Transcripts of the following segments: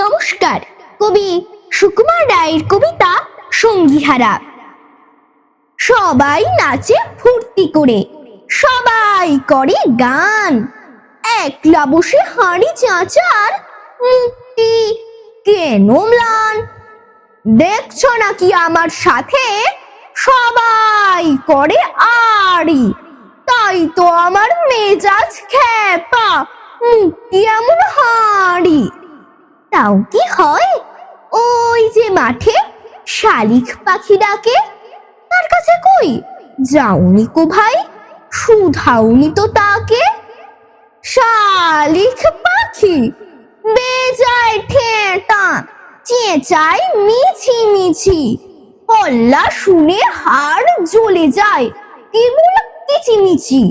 নমস্কার, কবি সুকুমার রায়ের কবিতা সঙ্গীহারা। সবাই নাচে ফুর্তি করে, সবাই করে গান। একলা বসে হাঁড়ি চাচার মুক্তি কেন ম্লান? দেখছ নাকি আমার সাথে? সবাই করে আড়ি, তাই তো আমার মেজাজ খ্যাপা, মুক্তি এমন হাঁড়ি। তাও কি হয়? ওই যে মাঠে শালিক পাখি ডাকে। তার কাছে কই? যাওনি কো ভাই, শুধাওনি তো তাকে। শালিক পাখি, বেজায় ঠেটা, চেঁচায় মিছি মিছি। হল্লা শুনে হাড় জ্বলে যায়, কেবল কিচিমিচি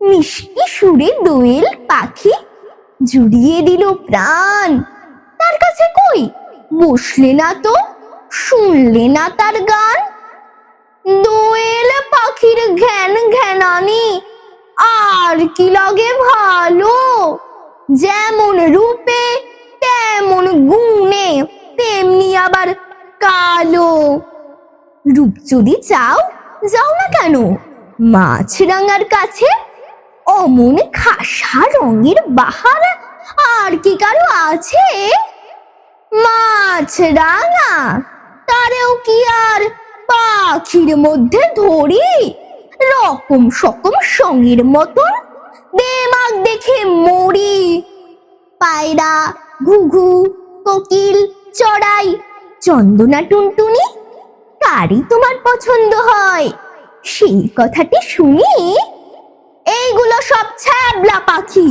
মিষ্টি সুরে দোয়েল পাখি জুড়িয়ে দিল প্রাণ। কাছে কই? বসলে না তো, শুনলে না তার গান। দোয়েল পাখির ঘ্যান ঘ্যানানি, আর কি লাগে ভালো? যেমন রূপে, তেমন গুণে, তেমনি আবার কালো। রূপ যদি চাও, যাও না কেন? মাছরাঙার কাছে, অমন খাসা রঙের বাহার, আর কি কারও আছে? মাছ রাঙা তারেও কি আর পাখির মধ্যে ধরি? রকম সকম সঙ্গের মতন দেমাগ দেখে মরি। পায়রা, ঘুঘু, কোকিল, চড়াই, চন্দনা টুনটুনি, কারই তোমার পছন্দ হয়? সেই কথাটি শুনি, এইগুলো সব ছ্যাবলা পাখি,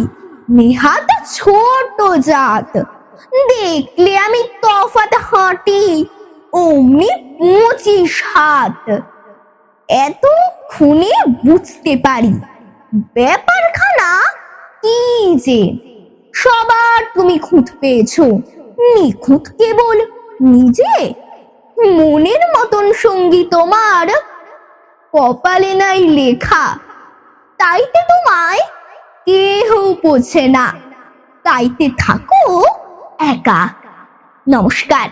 নেহাত ছোট জাত। দেখলে আমি তফাত হাঁটি, অমনি পঁচিশ হাত এত খুনে বুঝতে পারি, ব্যাপারখানা কি যে? সবার তুমি খুঁত পেয়েছ, নিখুঁত কেবল নিজে? মনের মতন সঙ্গী তোমার? কপালে নাই লেখা, তাইতে তোমায় কেহ পোছে না। তাইতে থাকো একা নমস্কার